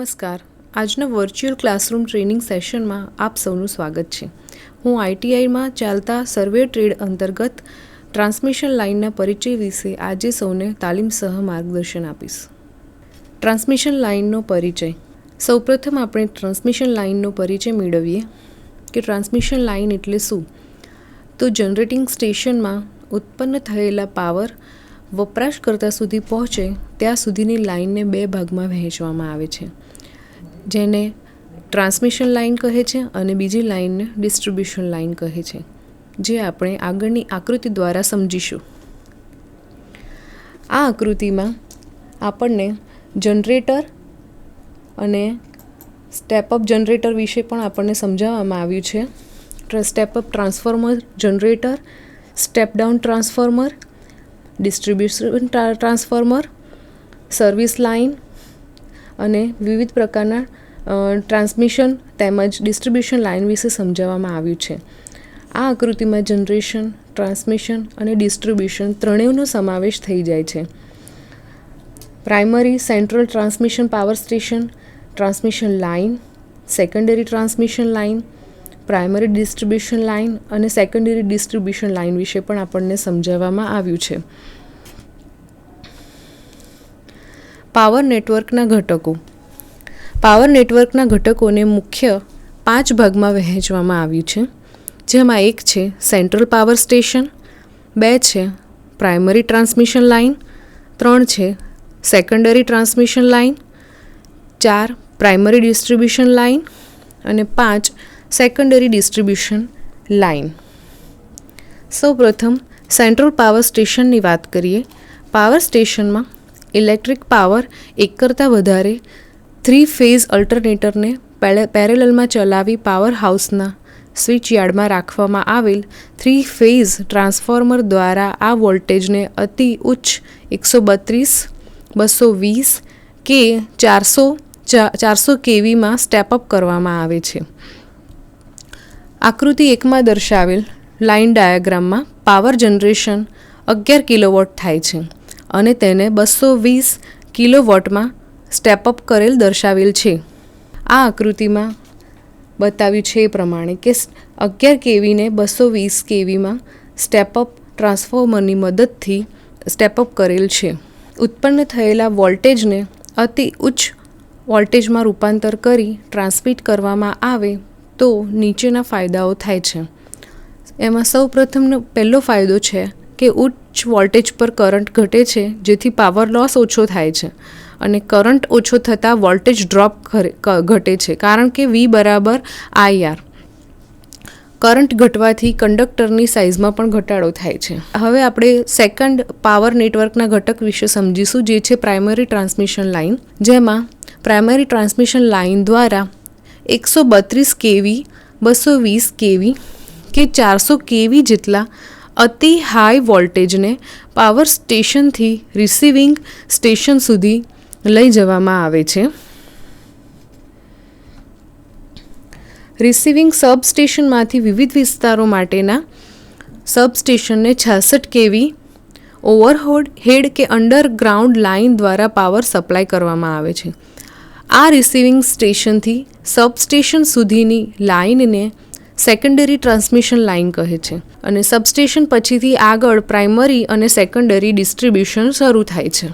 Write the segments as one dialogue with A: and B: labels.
A: નમસ્કાર. આજના virtual classroom training સેશનમાં આપ સૌનું સ્વાગત છે. હું આઈટીઆઈમાં ચાલતા સર્વે ટ્રેડ અંતર્ગત ટ્રાન્સમિશન લાઇનના પરિચય વિશે આજે સૌને તાલીમ સહ માર્ગદર્શન આપીશ. ટ્રાન્સમિશન લાઇનનો પરિચય. સૌપ્રથમ આપણે ટ્રાન્સમિશન લાઇનનો પરિચય મેળવીએ કે ટ્રાન્સમિશન લાઇન એટલે શું? તો જનરેટિંગ સ્ટેશનમાં ઉત્પન્ન થયેલા પાવર વપરાશકર્તા સુધી પહોંચે, ત્યાં સુધીની લાઇનને બે ભાગમાં વહેંચવામાં આવે છે. જેને ટ્રાન્સમિશન લાઇન કહે છે અને બીજી લાઇનને ડિસ્ટ્રિબ્યુશન લાઇન કહે છે, જે આપણે આગળની આકૃતિ દ્વારા સમજીશું. આ આકૃતિમાં આપણને જનરેટર અને સ્ટેપઅપ જનરેટર વિશે પણ આપણને સમજાવવામાં આવ્યું છે. Step up transformer generator step down transformer distribution transformer, service line અને વિવિધ પ્રકારના ટ્રાન્સમિશન તેમજ ડિસ્ટ્રીબ્યુશન લાઇન વિશે સમજાવવામાં આવ્યું છે. આ આકૃતિમાં જનરેશન, ટ્રાન્સમિશન અને ડિસ્ટ્રીબ્યુશન ત્રણેયનો સમાવેશ થઈ જાય છે. Primary central transmission power station, transmission line, secondary transmission line primary distribution line અને સેકન્ડરી ડિસ્ટ્રીબ્યુશન લાઇન વિશે પણ આપણને સમજાવવામાં આવ્યું છે. પાવર નેટવર્કના ઘટકો. પાવર નેટવર્કના ઘટકોને મુખ્ય પાંચ ભાગમાં વહેંચવામાં આવ્યું છે. જેમાં એક છે સેન્ટ્રલ પાવર સ્ટેશન બે છે પ્રાઇમરી ટ્રાન્સમિશન લાઇન ત્રણ છે સેકન્ડરી ટ્રાન્સમિશન લાઇન ચાર પ્રાઇમરી ડિસ્ટ્રીબ્યુશન લાઇન અને પાંચ સેકન્ડરી ડિસ્ટ્રીબ્યુશન લાઇન સૌપ્રથમ સેન્ટ્રલ પાવર સ્ટેશનની વાત કરીએ. પાવર સ્ટેશનમાં ઇલેક્ટ્રિક પાવર એક કરતાં વધારે થ્રી ફેઝ અલ્ટરનેટરને પેરેલલમાં ચલાવી પાવર હાઉસના સ્વિચ યાર્ડમાં રાખવામાં આવેલ થ્રી ફેઝ ટ્રાન્સફોર્મર દ્વારા આ વોલ્ટેજને અતિ ઉચ્ચ એકસો બત્રીસ, બસો વીસ કે ચારસો ચારસો કેવીમાં સ્ટેપઅપ કરવામાં આવે છે. આકૃતિ એકમાં દર્શાવેલ લાઇન ડાયાગ્રામમાં પાવર જનરેશન અગિયાર કિલોવોટ થાય છે અને તેને બસો વીસ કિલોવોટમાં સ્ટેપઅપ કરેલ દર્શાવેલ છે. આ આકૃતિમાં બતાવ્યું છે એ પ્રમાણે કે અગિયાર કેવીને બસો વીસ કેવીમાં સ્ટેપઅપ ટ્રાન્સફોર્મરની મદદથી સ્ટેપઅપ કરેલ છે. ઉત્પન્ન થયેલા વોલ્ટેજને અતિ ઉચ્ચ વોલ્ટેજમાં રૂપાંતર કરી ટ્રાન્સમિટ કરવામાં આવે તો નીચેના ફાયદાઓ થાય છે. એમાં સૌ પ્રથમનો પહેલો ફાયદો છે કે ઉચ્ચ વોલ્ટેજ પર કરંટ ઘટે છે, જેથી પાવર લોસ ઓછો થાય છે અને કરંટ ઓછો થતાં વોલ્ટેજ ડ્રોપ ઘટે છે. કારણ કે વી બરાબર આઈઆર કરંટ ઘટવાથી કંડક્ટરની સાઇઝમાં પણ ઘટાડો થાય છે. હવે આપણે સેકન્ડ પાવર નેટવર્કના ઘટક વિશે સમજીશું, જે છે પ્રાઇમરી ટ્રાન્સમિશન લાઇન, જેમાં પ્રાઇમરી ટ્રાન્સમિશન લાઇન દ્વારા એકસો બત્રીસ કેવી, બસો વીસ કેવી કે ચારસો કેવી જેટલા અતિ હાઈ વોલ્ટેજને પાવર સ્ટેશનથી રિસીવિંગ સ્ટેશન સુધી લઈ જવામાં આવે છે. રિસીવિંગ સબસ્ટેશનમાંથી વિવિધ વિસ્તારો માટેના સબસ્ટેશનને છાસઠ કેવી, ઓવરહોડ, હેડ કે અંડરગ્રાઉન્ડ લાઇન દ્વારા પાવર સપ્લાય કરવામાં આવે છે. આ રિસીવિંગ સ્ટેશનથી સબસ્ટેશન સુધીની લાઇનને સેકન્ડરી ટ્રાન્સમિશન લાઇન કહે છે અને સબસ્ટેશન પછીથી આગળ પ્રાઇમરી અને સેકન્ડરી ડિસ્ટ્રીબ્યુશન શરૂ થાય છે.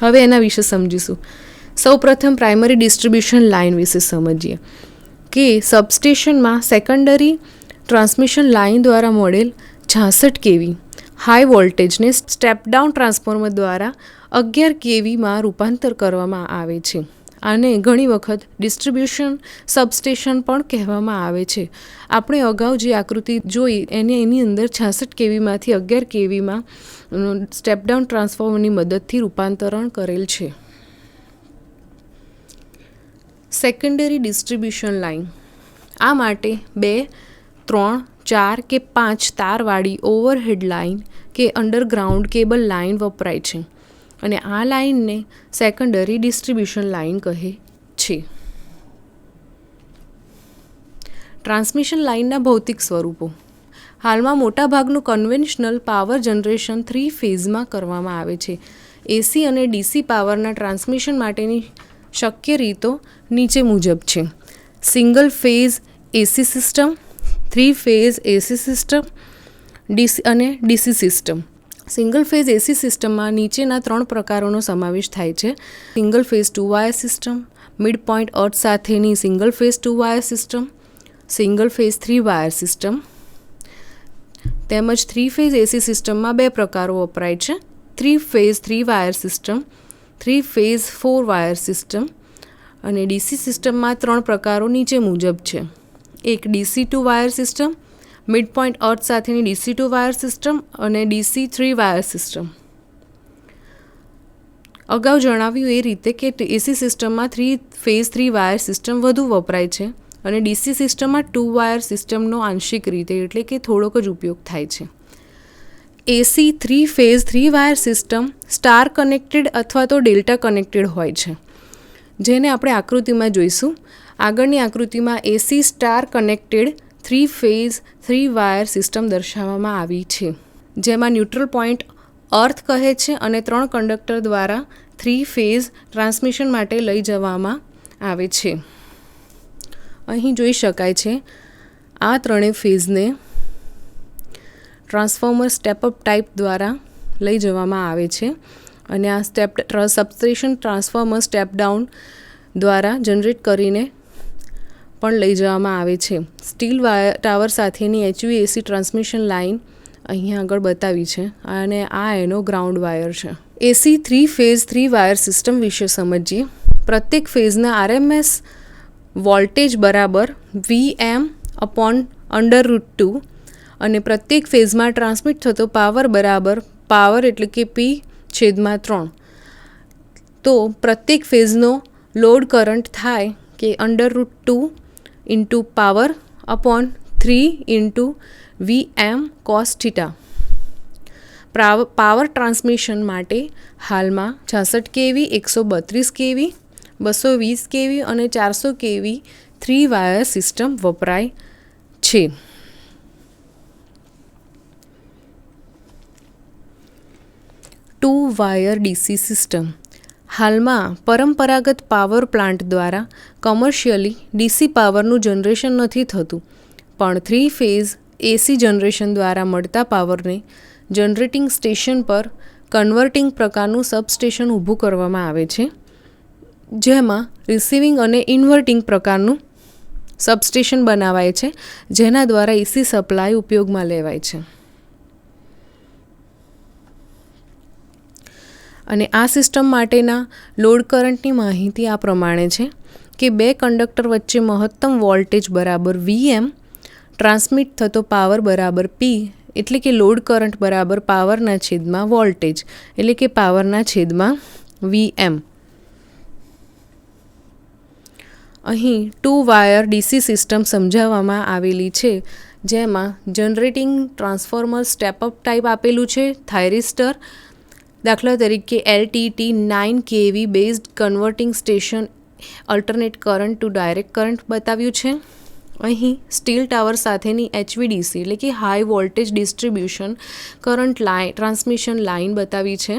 A: હવે એના વિશે સમજીશું. સૌપ્રથમ પ્રાઇમરી ડિસ્ટ્રીબ્યુશન લાઇન વિશે સમજીએ કે સબસ્ટેશનમાં સેકન્ડરી ટ્રાન્સમિશન લાઇન દ્વારા મળેલ છાસઠ કેવી હાઈ વોલ્ટેજને સ્ટેપ ડાઉન ટ્રાન્સફોર્મર દ્વારા અગિયાર કેવીમાં રૂપાંતર કરવામાં આવે છે. આને ઘણી વખત ડિસ્ટ્રિબ્યુશન સબસ્ટેશન પણ કહેવામાં આવે છે. આપણે અગાઉ જે આકૃતિ જોઈ, એને એની અંદર છાસઠ કેવીમાંથી અગિયાર કેવીમાં સ્ટેપ ડાઉન ટ્રાન્સફોર્મરની મદદથી રૂપાંતરણ કરેલ છે. સેકન્ડરી ડિસ્ટ્રિબ્યુશન લાઇન આ માટે બે, ત્રણ, ચાર કે પાંચ તારવાળી ઓવરહેડ લાઇન કે અંડરગ્રાઉન્ડ કેબલ લાઇન વપરાય છે. અને આ લાઇનને સેકન્ડરી ડિસ્ટ્રીબ્યુશન લાઇન કહે છે. ટ્રાન્સમિશન લાઇનના ભૌતિક સ્વરૂપો. હાલમાં મોટાભાગનું કન્વેન્શનલ પાવર જનરેશન થ્રી ફેઝમાં કરવામાં આવે છે. એસી અને ડીસી પાવરના ટ્રાન્સમિશન માટેની શક્ય રીતો નીચે મુજબ છે. Single phase AC system three phase AC system DC અને DC system single phase AC સિસ્ટમમાં નીચેના ત્રણ પ્રકારોનો સમાવેશ થાય છે. Single phase two wire system mid point earth સાથેની single phase two wire system single phase three wire system તેમજ થ્રી ફેઝ એસી સિસ્ટમમાં બે પ્રકારો વપરાય છે. Three phase three wire system three phase four wire system અને DC સિસ્ટમમાં ત્રણ પ્રકારો નીચે મુજબ છે. એક DC two wire system mid point earth સાથેની ડીસી ટુ વાયર સિસ્ટમ અને ડીસી થ્રી વાયર સિસ્ટમ. અગાઉ જણાવ્યું એ રીતે કે એસી સિસ્ટમમાં three, phase three wire system વધુ વપરાય છે અને ડીસી સિસ્ટમમાં ટુ વાયર સિસ્ટમનો આંશિક રીતે એટલે કે થોડોક જ ઉપયોગ થાય છે. AC three, phase three wire system star connected અથવા તો ડેલ્ટા કનેક્ટેડ હોય છે. જેને આપણે આકૃતિમાં જોઈશું. આગળની આકૃતિમાં AC star connected three phase, three wire system દર્શાવવામાં આવી છે, જેમાં ન્યુટ્રલ પોઈન્ટ અર્થ કહે છે અને ત્રણ કંડક્ટર દ્વારા થ્રી ફેઝ ટ્રાન્સમિશન માટે લઈ જવામાં આવે છે. અહીં જોઈ શકાય છે, આ ત્રણેય ફેઝને ટ્રાન્સફોર્મર સ્ટેપઅપ ટાઈપ દ્વારા લઈ જવામાં આવે છે અને આ step substation transformer step down દ્વારા જનરેટ કરીને પણ લઈ જવામાં આવે છે. સ્ટીલ વાયર ટાવર સાથેની એચવીએસી ટ્રાન્સમિશન લાઇન અહીંયા આગળ બતાવી છે અને આ એનો ગ્રાઉન્ડ વાયર છે. AC three phase three wire system વિશે સમજીએ. પ્રત્યેક ફેઝના આરએમએસ વોલ્ટેજ બરાબર V M upon under root two અને પ્રત્યેક ફેઝમાં ટ્રાન્સમિટ થતો પાવર બરાબર પાવર એટલે કે પી છેદમાં ત્રણ. તો પ્રત્યેક ફેઝનો લોડ કરંટ થાય કે under root two into power upon three into V M cos theta power transmission માટે હાલમાં છાસઠ કેવી, એકસો બત્રીસ કેવી, બસો વીસ કેવી અને ચારસો કેવી થ્રી વાયર સિસ્ટમ વપરાય છે. ટુ વાયર ડીસી સિસ્ટમ હાલમાં પરંપરાગત પાવર પ્લાન્ટ દ્વારા કમર્શિયલી ડીસી પાવરનું જનરેશન નથી થતું, પણ થ્રી ફેઝ એસી જનરેશન દ્વારા મળતા પાવરને જનરેટિંગ સ્ટેશન પર કન્વર્ટિંગ પ્રકારનું સબસ્ટેશન ઊભું કરવામાં આવે છે, જેમાં રિસીવિંગ અને ઇન્વર્ટિંગ પ્રકારનું સબસ્ટેશન બનાવાય છે, જેના દ્વારા એસી સપ્લાય ઉપયોગમાં લેવાય છે. અને આ સિસ્ટમ માટેના લોડ કરંટની માહિતી આ પ્રમાણે છે કે બે કંડક્ટર વચ્ચે મહત્તમ વોલ્ટેજ બરાબર વીએમ, ટ્રાન્સમિટ થતો પાવર બરાબર પી, એટલે કે લોડ કરંટ બરાબર પાવરના છેદમાં વોલ્ટેજ, એટલે કે પાવરના છેદમાં વીએમ. અહીં ટુ વાયર ડીસી સિસ્ટમ સમજાવવામાં આવેલી છે, જેમાં જનરેટિંગ ટ્રાન્સફોર્મર સ્ટેપઅપ ટાઈપ આપેલું છે થાયરિસ્ટર દાખલા તરીકે LTT nine KV based converting station alternate current to direct current બતાવ્યું છે. અહીં સ્ટીલ ટાવર સાથેની એચવીડીસી એટલે કે high voltage distribution current line transmission line બતાવી છે.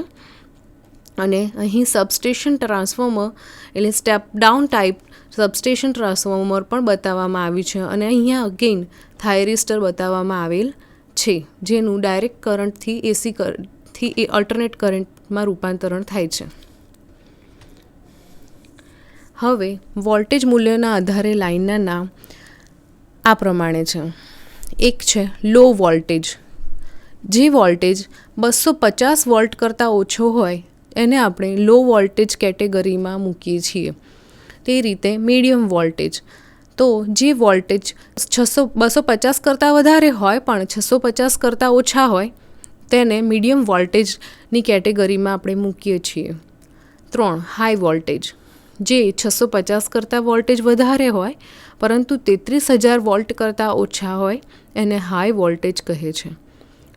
A: અને અહીં સબસ્ટેશન ટ્રાન્સફોર્મર એટલે step down type substation transformer પણ બતાવવામાં આવ્યું છે અને અહીંયા અગેન થાયરિસ્ટર બતાવવામાં આવેલ છે, જેનું ડાયરેક્ટ કરંટથી એસી કરંટથી એ અલ્ટરનેટ કરંટમાં રૂપાંતરણ થાય છે. હવે વોલ્ટેજ મૂલ્યના આધારે લાઇનના નામ આ પ્રમાણે છે. એક છે લો વોલ્ટેજ જે વોલ્ટેજ બસો પચાસ વોલ્ટ કરતાં ઓછો હોય, એને આપણે લો વોલ્ટેજ કેટેગરીમાં મૂકીએ છીએ. તે રીતે મીડિયમ વોલ્ટેજ તો જે વોલ્ટેજ છસો, બસો પચાસ કરતાં વધારે હોય, પણ છસો પચાસ કરતાં ઓછા હોય તેને મીડિયમ વોલ્ટેજની કેટેગરીમાં આપણે મૂકીએ છીએ. ત્રણ, હાઈ વોલ્ટેજ. જે છસો પચાસ કરતાં વોલ્ટેજ વધારે હોય, પરંતુ તેત્રીસ હજાર વોલ્ટ કરતાં ઓછા હોય, એને હાઈ વોલ્ટેજ કહે છે.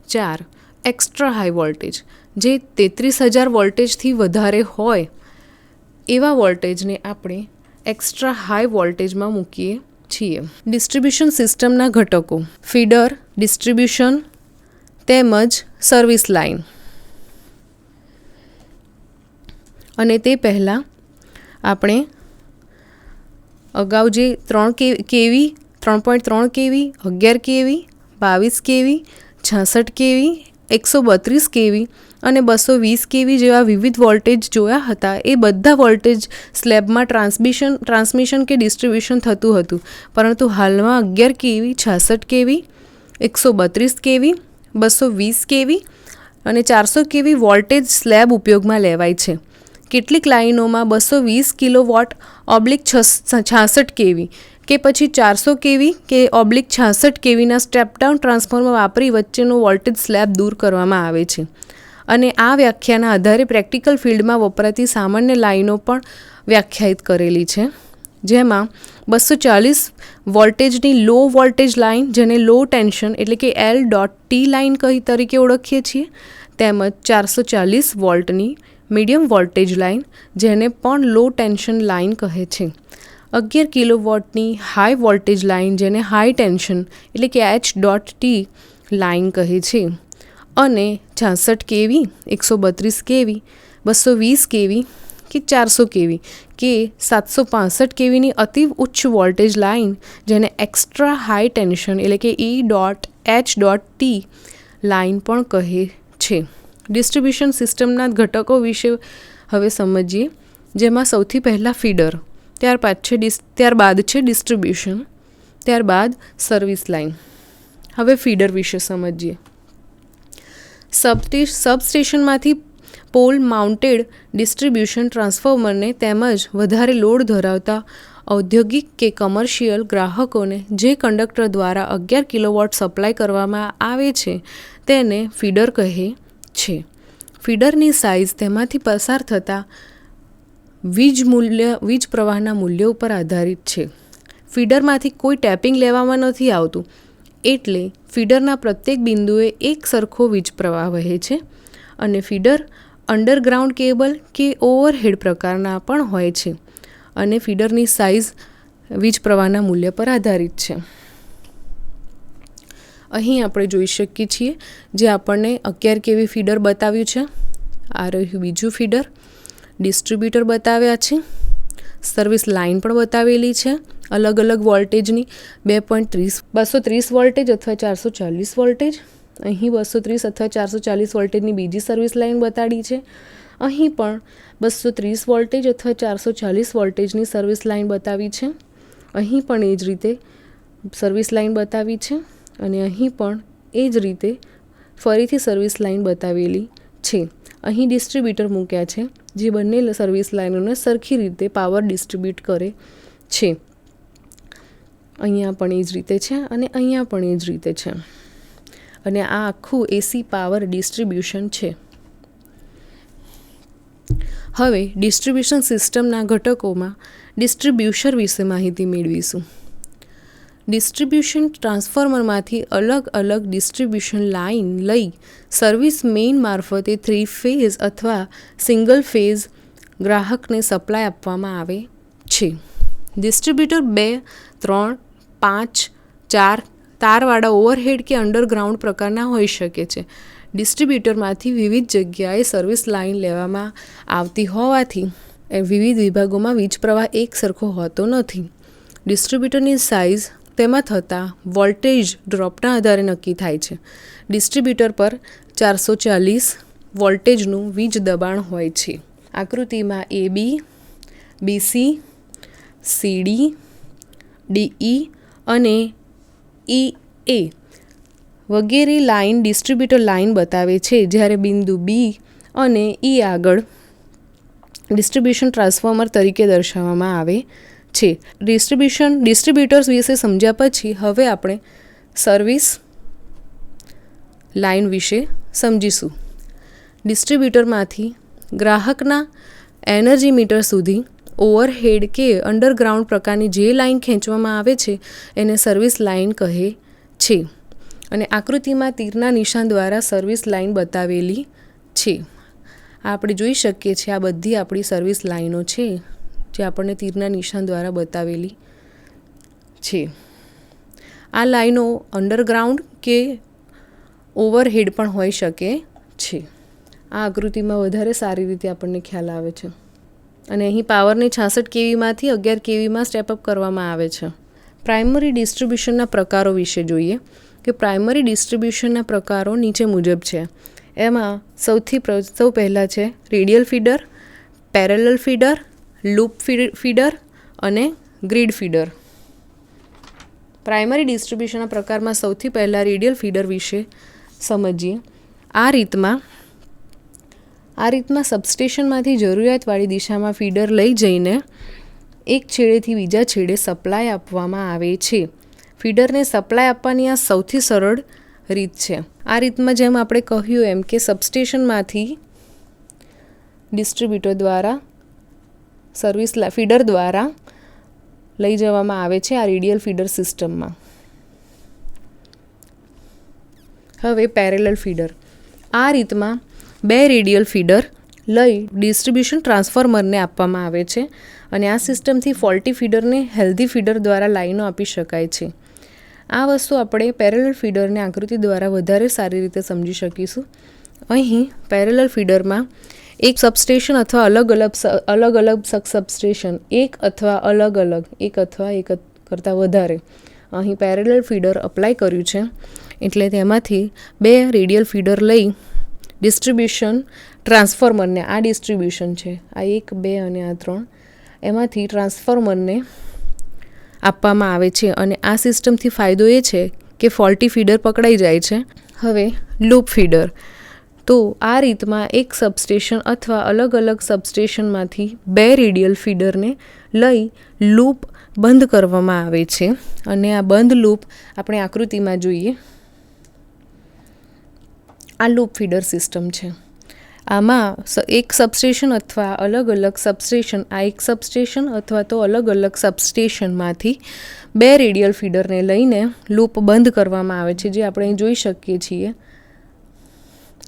A: ચાર, એક્સ્ટ્રા હાઈ વોલ્ટેજ. જે તેત્રીસ હજાર વોલ્ટેજથી વધારે હોય, એવા વોલ્ટેજને આપણે એક્સ્ટ્રા હાઈ વોલ્ટેજમાં મૂકીએ છીએ. ડિસ્ટ્રીબ્યુશન સિસ્ટમના ઘટકો. ફીડર, ડિસ્ટ્રીબ્યુશન તેમજ સર્વિસ લાઇન. અને તે પહેલાં આપણે અગાઉ જે ત્રણ કે, કેવી, ત્રણ પોઈન્ટ ત્રણ કેવી, અગિયાર કેવી, બાવીસ કેવી, છાસઠ કેવી, એકસો બત્રીસ કેવી અને બસો વીસ કેવી જેવા વિવિધ વોલ્ટેજ જોયા હતા, એ બધા વોલ્ટેજ સ્લેબમાં ટ્રાન્સમિશન ટ્રાન્સમિશન કે ડિસ્ટ્રીબ્યુશન થતું હતું. પરંતુ હાલમાં અગિયાર કેવી, છાસઠ કેવી, એકસો બત્રીસ કેવી બસો વીસ કેવી અને ચારસો કેવી વોલ્ટેજ સ્લેબ ઉપયોગમાં લેવાય છે. કેટલીક લાઇનોમાં બસો વીસ કિલો વોટ ઓબ્લિક છાસઠ કેવી કે પછી ચારસો કેવી કે ઓબ્લિક છાસઠ કેવીના સ્ટેપડાઉન ટ્રાન્સફોર્મર વાપરી વચ્ચેનો વોલ્ટેજ સ્લેબ દૂર કરવામાં આવે છે. અને આ વ્યાખ્યાના આધારે પ્રેક્ટિકલ ફિલ્ડમાં વપરાતી સામાન્ય લાઈનો પણ વ્યાખ્યાયિત કરેલી છે. જેમાં બસો ચાલીસ વોલ્ટેજની લો વોલ્ટેજ લાઇન, જેને લો ટેન્શન એટલે કે એલ ડોટ ટી લાઇન કહી તરીકે ઓળખીએ છીએ, તેમજ ચારસો ચાલીસ વોલ્ટની મીડિયમ વોલ્ટેજ લાઇન, જેને પણ લો ટેન્શન લાઇન કહે છે. અગિયાર કિલો વોટની હાઈ વોલ્ટેજ લાઇન, જેને હાઈ ટેન્શન એટલે કે એચ ડોટ ટી લાઇન કહે છે. અને છાસઠ કેવી, એકસો બત્રીસ કેવી બસો વીસ કેવી કે ચારસો કેવી? કે સાતસો પાસઠ કેવીની અતિ ઉચ્ચ વોલ્ટેજ લાઇન જેને એક્સ્ટ્રા હાઈ ટેન્શન એટલે કે E dot H dot T line પણ કહે છે. ડિસ્ટ્રિબ્યુશન સિસ્ટમના ઘટકો વિશે હવે સમજીએ. જેમાં સૌથી પહેલાં ફીડર ત્યારબાદ છે ડિસ ત્યારબાદ છે ડિસ્ટ્રિબ્યુશન ત્યારબાદ સર્વિસ લાઇન. હવે ફીડર વિશે સમજીએ. સબસ્ટેશ સબસ્ટેશનમાંથી પોલ માઉન્ટેડ ડિસ્ટ્રીબ્યુશન ટ્રાન્સફોર્મરને તેમજ વધારે લોડ ધરાવતા ઔદ્યોગિક કે કમર્શિયલ ગ્રાહકોને જે કંડક્ટર દ્વારા અગિયાર કિલોવોટ સપ્લાય કરવામાં આવે છે તેને ફીડર કહે છે. ફીડરની સાઇઝ તેમાંથી પસાર થતા વીજ મૂલ્ય, વીજ પ્રવાહના મૂલ્યો ઉપર આધારિત છે. ફીડરમાંથી કોઈ ટેપિંગ લેવામાં નથી આવતું, એટલે ફીડરના પ્રત્યેક બિંદુએ એક સરખો વીજ પ્રવાહ વહે છે અને ફીડર અંડરગ્રાઉન્ડ કેબલ કે ઓવરહેડ પ્રકારના પણ હોય છે. અને ફીડરની સાઇઝ વીજ પ્રવાહના મૂલ્ય પર આધારિત છે. અહીં આપણે જોઈ શકીએ છીએ જે આપણને અગિયાર કેવી ફીડર બતાવ્યું છે. આ રહ્યું બીજું ફીડર ડિસ્ટ્રીબ્યુટર બતાવ્યા છે. સર્વિસ લાઇન પણ બતાવેલી છે. અલગ અલગ વોલ્ટેજની બે પોઈન્ટ ત્રીસ, બસો ત્રીસ વોલ્ટેજ અથવા ચારસો ચાલીસ વોલ્ટેજ અહીં બસો ત્રીસ અથવા ચારસો ચાલીસ વોલ્ટેજની બીજી સર્વિસ લાઇન બતાડી છે. અહીં પણ બસો ત્રીસ વોલ્ટેજ અથવા ચારસો ચાલીસ વોલ્ટેજની સર્વિસ લાઇન બતાવી છે. અહીં પણ એ જ રીતે સર્વિસ લાઇન બતાવી છે અને અહીં પણ એ જ રીતે ફરીથી સર્વિસ લાઇન બતાવેલી છે. અહીં ડિસ્ટ્રીબ્યુટર મૂક્યા છે, જે બંને સર્વિસ લાઇનોને સરખી રીતે પાવર ડિસ્ટ્રીબ્યુટ કરે છે. અહીંયા પણ એ જ રીતે છે અને અહીંયા પણ એ જ રીતે છે. અને આ આખું એસી પાવર ડિસ્ટ્રીબ્યુશન છે. હવે, ડિસ્ટ્રીબ્યુશન સિસ્ટમના ઘટકોમાં ડિસ્ટ્રિબ્યુશન વિશે માહિતી મેળવીશું. ડિસ્ટ્રીબ્યુશન ટ્રાન્સફોર્મરમાંથી અલગ અલગ ડિસ્ટ્રીબ્યુશન લાઇન લઈ સર્વિસ મેઇન મારફતે થ્રી ફેઝ અથવા સિંગલ ફેઝ ગ્રાહકને સપ્લાય આપવામાં આવે છે. ડિસ્ટ્રીબ્યુટર બે, ત્રણ, પાંચ, ચાર તારવાળા ઓવરહેડ કે અંડરગ્રાઉન્ડ પ્રકારના હોઈ શકે છે. ડિસ્ટ્રીબ્યુટરમાંથી વિવિધ જગ્યાએ સર્વિસ લાઇન લેવામાં આવતી હોવાથી વિવિધ વિભાગોમાં વીજ પ્રવાહ એક સરખો હોતો નથી. ડિસ્ટ્રીબ્યુટરની સાઇઝ તેમાં થતા વોલ્ટેજ ડ્રોપના આધારે નક્કી થાય છે. ડિસ્ટ્રીબ્યુટર પર ચારસો ચાલીસ વોલ્ટેજનું વીજ દબાણ હોય છે. આકૃતિમાં એ બી બીસી સીડી ડીઈ અને ઈ એ વગેરે લાઇન ડિસ્ટ્રીબ્યુટર લાઇન બતાવે છે. જ્યારે બિંદુ બી અને ઈ આગળ ડિસ્ટ્રીબ્યુશન ટ્રાન્સફોર્મર તરીકે દર્શાવવામાં આવે છે. ડિસ્ટ્રીબ્યુશન, ડિસ્ટ્રીબ્યુટર્સ વિશે સમજ્યા પછી હવે આપણે સર્વિસ લાઇન વિશે સમજીશું. ડિસ્ટ્રીબ્યુટરમાંથી ગ્રાહકના એનર્જી મીટર સુધી ઓવરહેડ કે અંડરગ્રાઉન્ડ પ્રકારની જે લાઇન ખેંચવામાં આવે છે, એને સર્વિસ લાઇન કહે છે. અને આકૃતિમાં તીરના નિશાન દ્વારા સર્વિસ લાઇન બતાવેલી છે. આપણે જોઈ શકીએ છીએ, આ બધી આપણી સર્વિસ લાઈનો છે, જે આપણને તીરના નિશાન દ્વારા બતાવેલી છે. આ લાઈનો અંડરગ્રાઉન્ડ કે ઓવરહેડ પણ હોઈ શકે છે. આ આકૃતિમાં વધારે સારી રીતે આપણને ખ્યાલ આવે છે. અને અહીં પાવરને છાસઠ કેવીમાંથી અગિયાર કેવીમાં સ્ટેપઅપ કરવામાં આવે છે. પ્રાઇમરી ડિસ્ટ્રિબ્યુશનના પ્રકારો વિશે જોઈએ કે પ્રાઇમરી ડિસ્ટ્રિબ્યુશનના પ્રકારો નીચે મુજબ છે. એમાં સૌથી સૌ પહેલાં છે radial feeder parallel feeder loop feeder અને ગ્રીડ ફીડર પ્રાઇમરી ડિસ્ટ્રિબ્યુશનના પ્રકારમાં સૌથી પહેલાં રેડિયલ ફીડર વિશે સમજીએ. આ રીતમાં આ રીતમાં સબસ્ટેશનમાંથી જરૂરિયાતવાળી દિશામાં ફીડર લઈ જઈને એક છેડેથી બીજા છેડે સપ્લાય આપવામાં આવે છે. ફીડરને સપ્લાય આપવાની આ સૌથી સરળ રીત છે. આ રીતમાં જેમ આપણે કહ્યું એમ કે સબસ્ટેશનમાંથી ડિસ્ટ્રીબ્યુટર દ્વારા, સર્વિસ ફીડર દ્વારા લઈ જવામાં આવે છે આ રેડિયલ ફીડર સિસ્ટમમાં. હવે પેરેલલ ફીડર. આ રીતમાં બે રેડિયલ ફીડર લઈ ડિસ્ટ્રીબ્યુશન ટ્રાન્સફોર્મરને આપવામાં આવે છે અને આ સિસ્ટમથી ફોલ્ટી ફીડરને હેલ્ધી ફીડર દ્વારા લાઈનો આપી શકાય છે. આ વસ્તુ આપણે પેરેલલ ફીડરને આકૃતિ દ્વારા વધારે સારી રીતે સમજી શકીશું. અહીં પેરેલલ ફીડરમાં એક સબસ્ટેશન અથવા અલગ અલગ અલગ અલગ સબસ્ટેશન, એક અથવા અલગ અલગ, એક અથવા એક કરતાં વધારે. અહીં પેરેલલ ફીડર અપ્લાય કર્યું છે. એટલે તેમાંથી બે રેડિયલ ફીડર લઈ ડિસ્ટ્રીબ્યુશન, ટ્રાન્સફોર્મરને. આ ડિસ્ટ્રીબ્યુશન છે. આ એક, બે અને આ ત્રણ. એમાંથી ટ્રાન્સફોર્મરને આપવામાં આવે છે અને આ સિસ્ટમથી ફાયદો એ છે કે ફોલ્ટી ફીડર પકડાઈ જાય છે. હવે લૂપ ફીડર. તો આ રીતમાં એક સબસ્ટેશન અથવા અલગ અલગ સબસ્ટેશનમાંથી બે રેડિયલ ફીડરને લઈ લૂપ બંધ કરવામાં આવે છે. અને આ બંધ લૂપ આપણે આકૃતિમાં જોઈએ. આ લૂપ ફીડર સિસ્ટમ છે. આમાં એક સબસ્ટેશન અથવા અલગ અલગ સબસ્ટેશન આ એક સબસ્ટેશન અથવા તો અલગ અલગ સબસ્ટેશનમાંથી બે રેડિયલ ફીડરને લઈને લૂપ બંધ કરવામાં આવે છે, જે આપણે જોઈ શકીએ છીએ.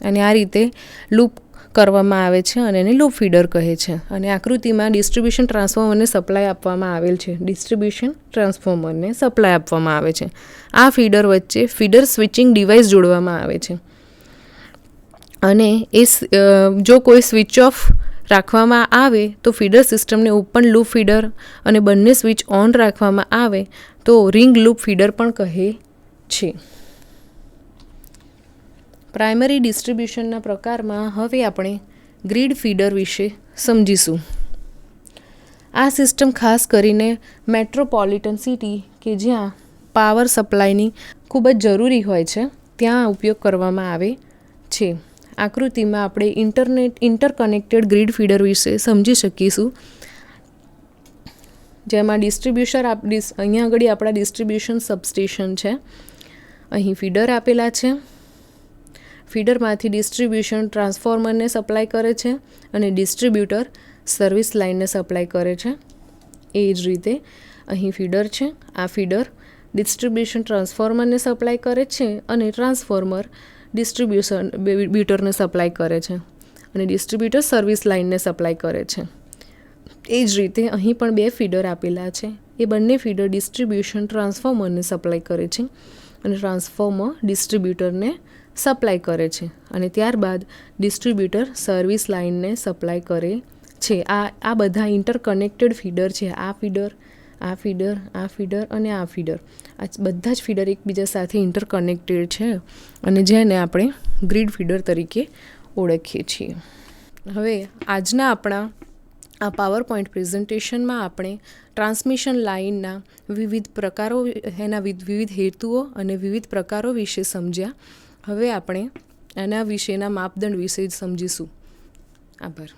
A: અને આ રીતે લૂપ કરવામાં આવે છે અને એને લૂપ ફીડર કહે છે. અને આકૃતિમાં ડિસ્ટ્રીબ્યુશન ટ્રાન્સફોર્મરને સપ્લાય આપવામાં આવેલ છે. ડિસ્ટ્રીબ્યુશન ટ્રાન્સફોર્મરને સપ્લાય આપવામાં આવે છે. આ ફીડર વચ્ચે ફીડર સ્વિચિંગ ડિવાઇસ જોડવામાં આવે છે. અને એ જો કોઈ સ્વિચ ઓફ રાખવામાં આવે તો ફીડર સિસ્ટમને ઓપન લૂપ ફીડર અને બંને સ્વિચ ઓન રાખવામાં આવે તો રિંગ લૂપ ફીડર પણ કહે છે. પ્રાઇમરી ડિસ્ટ્રીબ્યુશનના પ્રકારમાં હવે આપણે ગ્રીડ ફીડર વિશે સમજીશું. આ સિસ્ટમ ખાસ કરીને મેટ્રોપોલિટન સિટી કે જ્યાં પાવર સપ્લાયની ખૂબ જ જરૂરી હોય છે, ત્યાં ઉપયોગ કરવામાં આવે છે. આકૃતિમાં આપણે ઇન્ટરનેટ, ઇન્ટરકનેક્ટેડ ગ્રીડ ફીડર વિશે સમજી શકીશું. જેમાં ડિસ્ટ્રીબ્યુશન અહીંયા આગળ આપણા ડિસ્ટ્રીબ્યુશન સબસ્ટેશન છે. અહીં ફીડર આપેલા છે. ફીડરમાંથી ડિસ્ટ્રીબ્યુશન ટ્રાન્સફોર્મરને સપ્લાય કરે છે અને ડિસ્ટ્રીબ્યુટર સર્વિસ લાઇનને સપ્લાય કરે છે. એ જ રીતે અહીં ફીડર છે. આ ફીડર ડિસ્ટ્રીબ્યુશન ટ્રાન્સફોર્મરને સપ્લાય કરે છે અને ટ્રાન્સફોર્મર ડિસ્ટ્રીબ્યુશન બ્યુટરને સપ્લાય કરે છે અને ડિસ્ટ્રીબ્યુટર સર્વિસ લાઇનને સપ્લાય કરે છે. એ જ રીતે અહીં પણ બે ફીડર આપેલા છે. એ બંને ફીડર ડિસ્ટ્રીબ્યુશન ટ્રાન્સફોર્મરને સપ્લાય કરે છે અને ટ્રાન્સફોર્મર ડિસ્ટ્રીબ્યુટરને સપ્લાય કરે છે અને ત્યારબાદ ડિસ્ટ્રીબ્યુટર સર્વિસ લાઇનને સપ્લાય કરે છે. આ આ બધા ઇન્ટરકનેક્ટેડ ફીડર છે. આ ફીડર આ ફીડર આ ફીડર અને આ ફીડર. આ બધા જ ફીડર એકબીજા સાથે ઇન્ટરકનેક્ટેડ છે અને જેને આપણે ગ્રીડ ફીડર તરીકે ઓળખીએ છીએ. હવે આજના આપણા, આ પાવર પોઈન્ટ પ્રેઝન્ટેશનમાં આપણે ટ્રાન્સમિશન લાઇનના વિવિધ પ્રકારો, એના વિવિધ હેતુઓ અને વિવિધ પ્રકારો વિશે સમજ્યા. હવે આપણે એના વિશેના માપદંડ વિશે જ સમજીશું. આભાર.